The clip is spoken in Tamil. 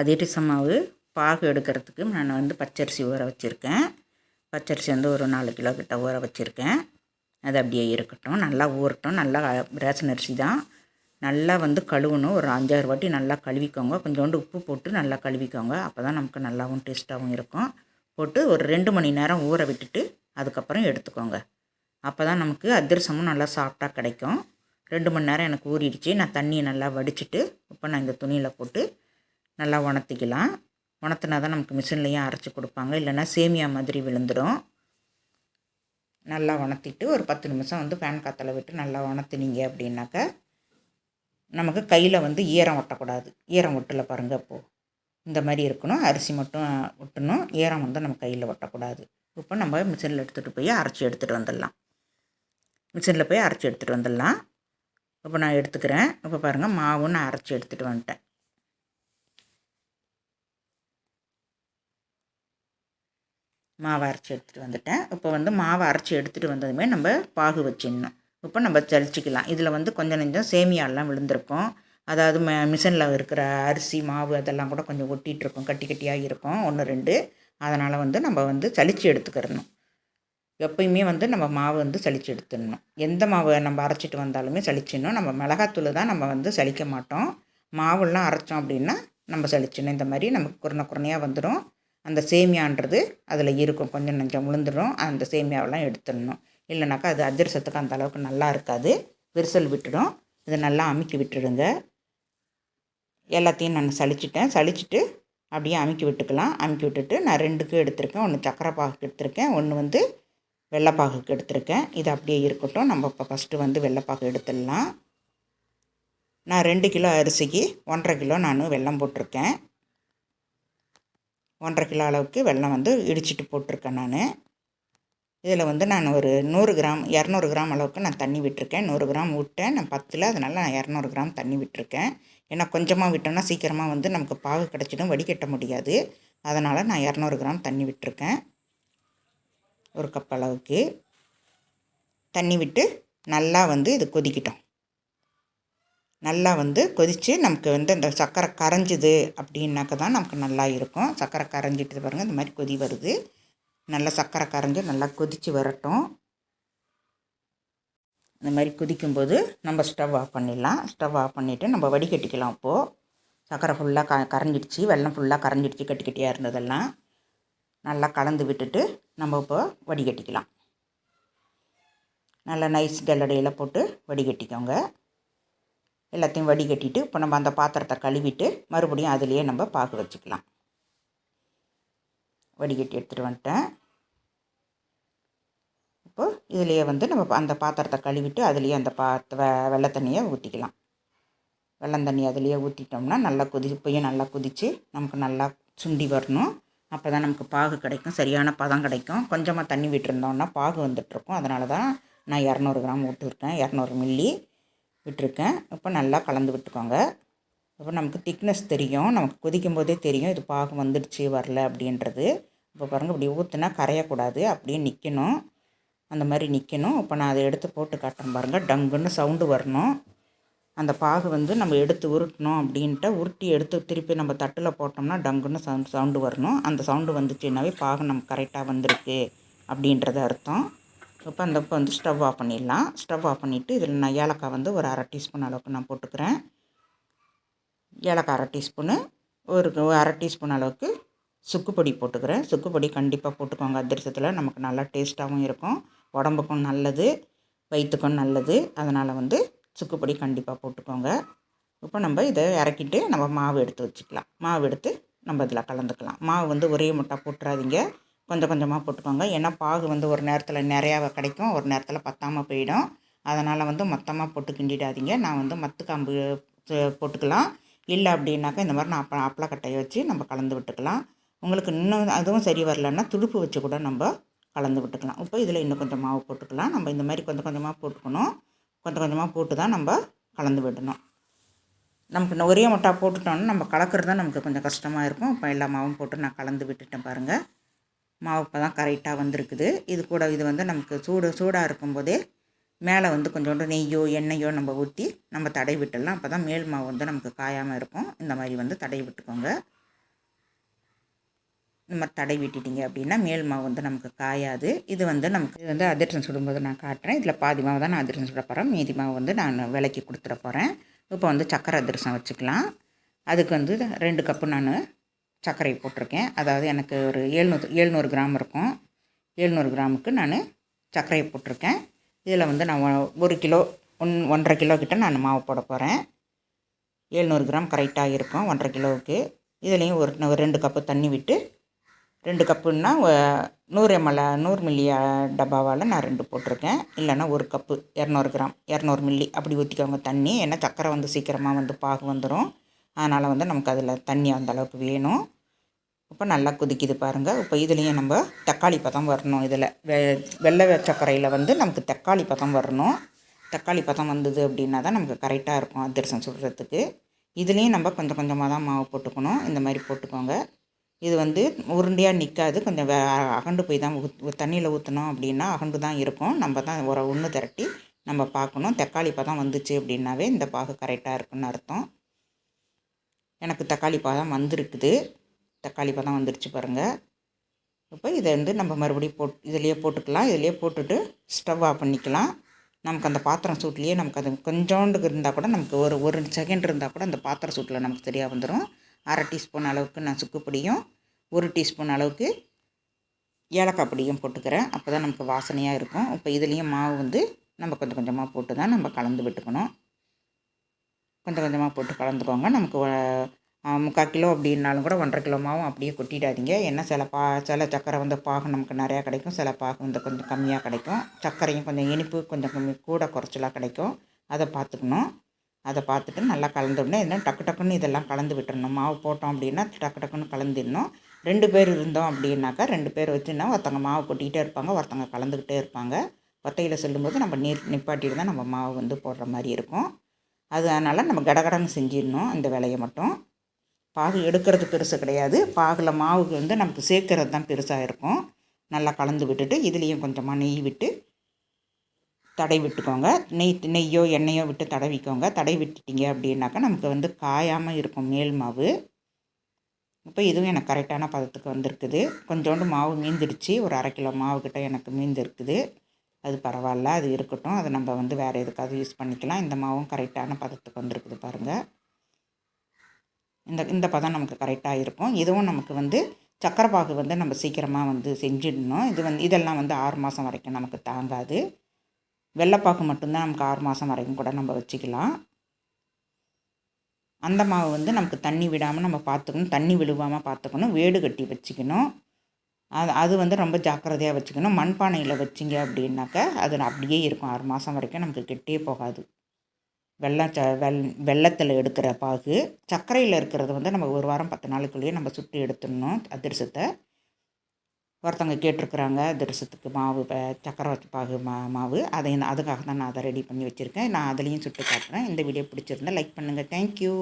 அதிரசம் மாவு பாகு எடுக்கிறதுக்கு நான் வந்து பச்சரிசி ஊற வச்சுருக்கேன். பச்சரிசி வந்து ஒரு நாலு கிலோ கிட்ட ஊற வச்சுருக்கேன். அது அப்படியே இருக்கட்டும். நல்லா ஊறட்டும். நல்லா ரேஷன் அரிசி தான். நல்லா வந்து கழுவணும். ஒரு அஞ்சாறு வாட்டி நல்லா கழுவிக்கோங்க. கொஞ்சோண்டு உப்பு போட்டு நல்லா கழுவிக்கோங்க. அப்போ தான் நமக்கு நல்லாவும் டேஸ்ட்டாகவும் இருக்கும். போட்டு ஒரு ரெண்டு மணி நேரம் ஊற விட்டுட்டு அதுக்கப்புறம் எடுத்துக்கோங்க. அப்போ தான் நமக்கு அதிரசமும் நல்லா சாஃப்டாக கிடைக்கும். ரெண்டு மணி நேரம் எனக்கு ஊறிடுச்சு. நான் தண்ணியை நல்லா வடிச்சிட்டு இப்போ நான் இந்த துணியில் போட்டு நல்லா உணர்த்திக்கலாம். உணர்த்தினா தான் நமக்கு மிஷின்லேயும் அரைச்சி கொடுப்பாங்க. இல்லைன்னா சேமியா மாதிரி விழுந்துடும் நல்லா உணர்த்திட்டு ஒரு பத்து நிமிஷம் வந்து ஃபேன் காற்றுல விட்டு நல்லா உணர்த்தினீங்க அப்படின்னாக்கா நமக்கு கையில் வந்து ஈரம் ஒட்டக்கூடாது. ஈரம் ஒட்டலை பாருங்கள் அப்போது இந்த மாதிரி இருக்கணும். அரிசி மட்டும் ஒட்டணும். ஈரம் வந்து நம்ம கையில் ஒட்டக்கூடாது. இப்போ நம்ம மிஷினில் எடுத்துகிட்டு போய் அரைச்சி எடுத்துகிட்டு வந்துடலாம். மிஷினில் போய் அரைச்சி எடுத்துகிட்டு வந்துடலாம். இப்போ நான் எடுத்துக்கிறேன். இப்போ பாருங்கள் மாவும் நான் அரைச்சி எடுத்துகிட்டு வந்துட்டேன். மாவை அரைச்சி எடுத்துகிட்டு வந்துட்டேன். இப்போ வந்து மாவை அரைச்சி எடுத்துகிட்டு வந்ததுமே நம்ம பாகு வச்சிடணும். இப்போ நம்ம ஜலிச்சிக்கலாம் இதில் வந்து கொஞ்சம் நெஞ்சம் சேமியாலாம் விழுந்திருக்கும். அதாவது ம மிஷினில் இருக்கிற அரிசி மாவு அதெல்லாம் கூட கொஞ்சம் ஒட்டிகிட்ருக்கும். கட்டி கட்டியாக இருக்கும். ஒன்று ரெண்டு. அதனால் வந்து நம்ம வந்து சளிச்சு எடுத்துக்கிறணும். எப்பயுமே வந்து நம்ம மாவு வந்து சளிச்சு எடுத்துடணும். எந்த மாவு நம்ம அரைச்சிட்டு வந்தாலுமே சளிச்சிடணும். நம்ம மிளகாத்தூள் தான் நம்ம வந்து சலிக்க மாட்டோம். மாவுலாம் அரைச்சோம் அப்படின்னா நம்ம சளிச்சிடணும். இந்த மாதிரி நமக்கு குறனை குறனையாக வந்துடும். அந்த சேமியான்றது அதில் இருக்கும். கொஞ்சம் நஞ்சம் விழுந்துடும் அந்த சேமியாவெல்லாம் எடுத்துடணும். இல்லைனாக்கா அது அதிரசத்துக்கு அந்த அளவுக்கு நல்லா இருக்காது. விரிசல் விட்டுடும். இதை நல்லா அமுக்கி விட்டுடுங்க. எல்லாத்தையும் நான் சளிச்சிட்டேன். சளிச்சிட்டு அப்படியே அமுக்கி விட்டுக்கலாம். அமுக்கி விட்டுட்டு நான் ரெண்டுக்கும் எடுத்திருக்கேன். ஒன்று சக்கரை பாகுக்கு எடுத்திருக்கேன். ஒன்று வந்து வெள்ளைப்பாகுக்கு எடுத்திருக்கேன். இது அப்படியே இருக்கட்டும். நம்ம இப்போ ஃபஸ்ட்டு வந்து வெள்ளைப்பாகு எடுத்துடலாம். நான் ரெண்டு கிலோ அரிசிக்கு ஒன்றரை கிலோ நான் வெல்லம் போட்டிருக்கேன். ஒன்றரை கிலோ அளவுக்கு வெல்லம் வந்து இடிச்சிட்டு போட்டிருக்கேன் நான். இதில் வந்து நான் ஒரு நூறு கிராம் இரநூறு கிராம் அளவுக்கு நான் தண்ணி விட்டுருக்கேன். நூறு கிராம் விட்டேன் நான் பத்தில் அதனால் நான் இரநூறு கிராம் தண்ணி விட்டுருக்கேன். ஏன்னா கொஞ்சமாக விட்டோம்னா சீக்கிரமாக வந்து நமக்கு பாகு கிடச்சிடும் வடிகட்ட முடியாது. அதனால் நான் இரநூறு கிராம் தண்ணி விட்டுருக்கேன். ஒரு கப் அளவுக்கு தண்ணி விட்டு நல்லா வந்து இது கொதிக்கிட்டோம். நல்லா வந்து கொதித்து நமக்கு வந்து இந்த சர்க்கரை கரைஞ்சிது அப்படின்னாக்க தான் நமக்கு நல்லா இருக்கும். சர்க்கரை கரைஞ்சிட்டு பாருங்கள் இந்த மாதிரி கொதி வருது. நல்லா சர்க்கரை கரைஞ்சி நல்லா கொதித்து வரட்டும். இந்த மாதிரி கொதிக்கும்போது நம்ம ஸ்டவ் ஆஃப் பண்ணிடலாம். ஸ்டவ் ஆஃப் பண்ணிவிட்டு நம்ம வடிகட்டிக்கலாம் அப்போது சர்க்கரை ஃபுல்லாக க கரைஞ்சிடுச்சு. வெள்ளம் ஃபுல்லாக கரைஞ்சிடுச்சு கட்டி கட்டியாக இருந்ததெல்லாம். நல்லா கலந்து விட்டுட்டு நம்ம இப்போ வடிகட்டிக்கலாம். நல்லா நைஸ் கல்லடையில் போட்டு வடிகட்டிக்கோங்க. எல்லாத்தையும் வடிகட்டிட்டு இப்போ நம்ம அந்த பாத்திரத்தை கழுவிட்டு மறுபடியும் அதுலேயே நம்ம பாகு வச்சுக்கலாம். வடிகட்டி எடுத்துகிட்டு வந்துட்டேன். இப்போது இதுலேயே வந்து நம்ம அந்த பாத்திரத்தை கழுவிட்டு அதுலேயே அந்த பா வெள்ளை தண்ணியை ஊற்றிக்கலாம் வெள்ளம் தண்ணி அதுலேயே ஊற்றிட்டோம்னா நல்லா கொதி இப்போயும் நல்லா கொதித்து நமக்கு நல்லா சுண்டி வரணும். அப்போ தான் நமக்கு பாகு கிடைக்கும் சரியான பதம் கிடைக்கும். கொஞ்சமாக தண்ணி விட்டுருந்தோம்னா பாகு வந்துட்டுருக்கும். அதனால தான் நான் இரநூறு கிராம் விட்டுருக்கேன் இரநூறு மில்லி விட்டுருக்கேன். இப்போ நல்லா கலந்து விட்டுக்கோங்க. இப்போ நமக்கு திக்னஸ் தெரியும். நமக்கு கொதிக்கும் போதே தெரியும். இது பாகம் வந்துடுச்சு வரல அப்படின்றது. இப்போ பாருங்கள் இப்படி ஊற்றுனா கரையக்கூடாது. அப்படியே நிற்கணும் அந்த மாதிரி நிற்கணும் இப்போ நான் அதை எடுத்து போட்டு காட்டுறேன் பாருங்கள் டங்குன்னு சவுண்டு வரணும். அந்த பாகு வந்து நம்ம எடுத்து உருட்டணும் அப்படின்ட்டு உருட்டி எடுத்து திருப்பி நம்ம தட்டில் போட்டோம்னா டங்குன்னு சவுண்ட் சவுண்டு வரணும். அந்த சவுண்டு வந்துச்சுன்னாவே பாகு நமக்கு கரெக்டாக வந்திருக்கு அப்படின்றது அர்த்தம். இப்போ அந்த இப்போ வந்து ஸ்டவ் ஆஃப் பண்ணிடலாம். ஸ்டவ் ஆஃப் பண்ணிவிட்டு இதில் நான் ஏலக்காய் வந்து ஒரு அரை டீஸ்பூன் அளவுக்கு நான் போட்டுக்கிறேன். ஏலக்காய் அரை டீஸ்பூனு ஒரு அரை டீஸ்பூன் அளவுக்கு சுக்குப்பொடி போட்டுக்கிறேன். சுக்குப்பொடி கண்டிப்பாக போட்டுக்கோங்க. அதிரசத்தில் நமக்கு நல்லா டேஸ்ட்டாகவும் இருக்கும். உடம்புக்கும் நல்லது வயிற்றுக்கும் நல்லது. அதனால் வந்து சுக்குப்பொடி கண்டிப்பாக போட்டுக்கோங்க. இப்போ நம்ம இதை இறக்கிட்டு நம்ம மாவு எடுத்து வச்சுக்கலாம். மாவு எடுத்து நம்ம இதில் கலந்துக்கலாம். மாவு வந்து ஒரே முட்டை போட்டுறாதீங்க. கொஞ்சம் கொஞ்சமாக போட்டுக்கோங்க. ஏன்னா பாகு வந்து ஒரு நேரத்தில் நிறையா கிடைக்கும். ஒரு நேரத்தில் பத்தாமல் போயிடும். அதனால் வந்து மொத்தமாக போட்டு கிண்டிடாதீங்க. நான் வந்து மத்துக்காம்பு போட்டுக்கலாம். இல்லை அப்படின்னாக்கா இந்த மாதிரி நான் அப்பள அப்பளக்கட்டையை வச்சு நம்ம கலந்து விட்டுக்கலாம். உங்களுக்கு இன்னும் அதுவும் சரி வரலன்னா துடுப்பு வச்சு கூட நம்ம கலந்து விட்டுக்கலாம். இப்போ இதில் இன்னும் கொஞ்சம் மாவு போட்டுக்கலாம். நம்ம இந்த மாதிரி கொஞ்சம் கொஞ்சமாக போட்டுக்கணும். கொஞ்சம் கொஞ்சமாக போட்டு தான் நம்ம கலந்து விடணும். நமக்கு ஒரே முட்டா போட்டுட்டோம்னா நம்ம கலக்கிறது தான் நமக்கு கொஞ்சம் கஷ்டமாக இருக்கும். இப்போ எல்லா மாவும் போட்டு நான் கலந்து விட்டுட்டேன் பாருங்கள் மாவு இப்போ தான் கரெக்டாக வந்திருக்குது. இது கூட இது வந்து நமக்கு சூடு சூடாக இருக்கும்போதே மேலே வந்து கொஞ்சோண்டு நெய்யோ எண்ணெயோ நம்ம ஊற்றி நம்ம தடை விட்டுடலாம். அப்போ தான் மேல் மாவு வந்து நமக்கு காயாமல் இருக்கும். இந்த மாதிரி வந்து தடை விட்டுக்கோங்க. இந்த மாதிரி தடை விட்டுட்டீங்க அப்படின்னா மேல் மாவு வந்து நமக்கு காயாது. இது வந்து நமக்கு இது வந்து அதிரசம் சுடும்போது நான் காட்டுறேன். இதில் பாதி மாவு தான் நான் அதிரசம் சுட போகிறேன் மீதி மாவு வந்து நான் விலைக்கு கொடுத்துட போகிறேன் இப்போ வந்து சக்கரை அதிரசம் வச்சுக்கலாம். அதுக்கு வந்து ரெண்டு கப்பு நான் சர்க்கரை போட்டிருக்கேன். அதாவது எனக்கு ஒரு எழுநூறு எழுநூறு கிராம் இருக்கும். எழுநூறு கிராமுக்கு நான் சர்க்கரையை போட்டிருக்கேன். இதில் வந்து நான் ஒரு கிலோ ஒன் ஒன்றரை கிலோ கிட்ட நான் மாவு போட போகிறேன் எழுநூறு கிராம் கரெக்டாக இருக்கும் ஒன்றரை கிலோவுக்கு. இதுலேயும் ஒரு ஒரு ரெண்டு கப்பு தண்ணி விட்டு ரெண்டு கப்புன்னா நூறு எம்எல் நூறு மில்லி டப்பாவால் நான் ரெண்டு போட்டிருக்கேன். இல்லைன்னா ஒரு கப்பு இரநூறு கிராம் இரநூறு மில்லி அப்படி ஊற்றிக்கோங்க தண்ணி. ஏன்னா சக்கரை வந்து சீக்கிரமாக வந்து பாகு வந்துடும் அதனால் வந்து நமக்கு அதில் தண்ணி அந்த அளவுக்கு வேணும். இப்போ நல்லா கொதிக்குது பாருங்கள் இப்போ இதுலேயும் நம்ம தக்காளி பதம் வரணும் இதில். வெ வெள்ளை சர்க்கரையில் வந்து நமக்கு தக்காளி பதம் வரணும். தக்காளி பதம் வந்தது அப்படின்னா தான் நமக்கு கரெக்டாக இருக்கும் அதிரசம் சுடுறதுக்கு. இதுலேயும் நம்ம கொஞ்சம் கொஞ்சமாக தான் மாவு போட்டுக்கணும். இந்த மாதிரி போட்டுக்கோங்க. இது வந்து உருண்டையாக நிற்காது கொஞ்சம் வே அகண்டு போய் தான் ஊத் தண்ணியில் ஊற்றினோம் அப்படின்னா அகண்டு தான் இருக்கும். நம்ம தான் ஒரு ஒன்று திரட்டி நம்ம பார்க்கணும் தக்காளி பதம் வந்துச்சு அப்படின்னாவே இந்த பாகு கரெக்டாக இருக்குன்னு அர்த்தம். எனக்கு தக்காளி பதம் வந்திருக்குது. தக்காளி பதம் வந்துருச்சு பாருங்கள் இப்போ இதை வந்து நம்ம மறுபடியும் போட் இதிலையே போட்டுக்கலாம். இதிலையே போட்டுட்டு ஸ்டவ் ஆஃப் பண்ணிக்கலாம். நமக்கு அந்த பாத்திரம் சூட்லேயே நமக்கு அது கொஞ்சோண்டு இருந்தால் கூட நமக்கு ஒரு ஒரு செகண்ட் இருந்தால் கூட அந்த பாத்திரம் சூட்டில் நமக்கு சரியாக வந்துடும் அரை டீஸ்பூன் அளவுக்கு நான் சுக்குப்பொடியும் ஒரு டீஸ்பூன் அளவுக்கு ஏலக்காய் பொடியும் போட்டுக்கிறேன். அப்போ தான் நமக்கு வாசனையாக இருக்கும். இப்போ இதுலேயும் மாவு வந்து நம்ம கொஞ்சம் கொஞ்சமாக போட்டு தான் நம்ம கலந்து விட்டுக்கணும். கொஞ்சம் கொஞ்சமாக போட்டு கலந்துக்கோங்க. நமக்கு முக்கால் கிலோ அப்படின்னாலும் கூட ஒன்றரை கிலோ மாவும் அப்படியே கொட்டிடாதீங்க. ஏன்னா சில பா சில சக்கரை வந்து பாகு நமக்கு நிறையா கிடைக்கும். சில பாகு வந்து கொஞ்சம் கம்மியாக கிடைக்கும். சர்க்கரையும் கொஞ்சம் இனிப்பு கொஞ்சம் கம்மி கூட குறைச்சலாக கிடைக்கும். அதை பார்த்துக்கணும். அதை பார்த்துட்டு நல்லா கலந்து விடணும் என்ன டக்கு டக்குன்னு இதெல்லாம் கலந்து விட்டுறணும். மாவு போட்டோம் அப்படின்னா டக்கு டக்குன்னு கலந்துடணும். ரெண்டு பேர் இருந்தோம் அப்படின்னாக்கா ரெண்டு பேர் வச்சுன்னா ஒருத்தவங்க மாவு கொட்டிகிட்டே இருப்பாங்க ஒருத்தவங்க கலந்துக்கிட்டே இருப்பாங்க. ஒத்தையில் செல்லும்போது நம்ம நீர் நிப்பாட்டிட்டு தான் நம்ம மாவு வந்து போடுற மாதிரி இருக்கும். அதனால் நம்ம கடகடன்னு செஞ்சிடணும் அந்த வேலையை மட்டும். பாகு எடுக்கிறது பெருசு கிடையாது. பாகில் மாவுக்கு வந்து நமக்கு சேர்க்கறது தான் பெருசாக இருக்கும். நல்லா கலந்து விட்டுட்டு இதுலேயும் கொஞ்சமாக நெய் விட்டு தடை விட்டுக்கோங்க. நெய் நெய்யோ எண்ணெயோ விட்டு தடவிக்கோங்க தடை விட்டுட்டீங்க அப்படின்னாக்கா நமக்கு வந்து காயாமல் இருக்கும் மேல் மாவு. இப்போ இதுவும் எனக்கு கரெக்டான பதத்துக்கு வந்திருக்குது. கொஞ்சோண்டு மாவு மீந்துடுச்சு. ஒரு அரை கிலோ மாவு கிட்ட எனக்கு மீந்திருக்குது. அது பரவாயில்ல அது இருக்கட்டும். அதை நம்ம வந்து வேறு எதுக்காவது யூஸ் பண்ணிக்கலாம். இந்த மாவும் கரெக்டான பதத்துக்கு வந்திருக்குது பாருங்கள் இந்த இந்த பதம் நமக்கு கரெக்டாக இருக்கும். இதுவும் நமக்கு வந்து சக்கரை பாகு வந்து நம்ம சீக்கிரமாக வந்து செஞ்சிடணும். இது வந்து இதெல்லாம் வந்து ஆறு மாதம் வரைக்கும் நமக்கு தாங்காது. வெள்ளைப்பாகு மட்டும்தான் நமக்கு ஆறு மாதம் வரைக்கும் கூட நம்ம வச்சுக்கலாம். அந்த மாவு வந்து நமக்கு தண்ணி விடாமல் நம்ம பார்த்துக்கணும். தண்ணி விழுவாமல் பார்த்துக்கணும். வேடு கட்டி வச்சுக்கணும். அது அது வந்து ரொம்ப ஜாக்கிரதையாக வச்சுக்கணும். மண்பானையில் வச்சிங்க அப்படின்னாக்கா அது அப்படியே இருக்கும். ஆறு மாதம் வரைக்கும் நமக்கு கெட்டே போகாது. வெள்ளம் ச வெள் வெள்ளத்தில் எடுக்கிற பாகு சர்க்கரையில் இருக்கிறது வந்து நம்ம ஒரு வாரம் பத்து நாளுக்குள்ளேயே நம்ம சுட்டு எடுத்துடணும். அதிரசத்தை. ஒருத்தவங்க கேட்டிருக்குறாங்க அதிரசத்துக்கு மாவு சக்கரை வச்சு பாகு மா மாவு. அதை அதுக்காக தான் நான் அதை ரெடி பண்ணி வச்சுருக்கேன். நான் அதுலேயும் சுட்டு காட்டுறேன். இந்த வீடியோ பிடிச்சிருந்தா லைக் பண்ணுங்கள் தேங்க்யூ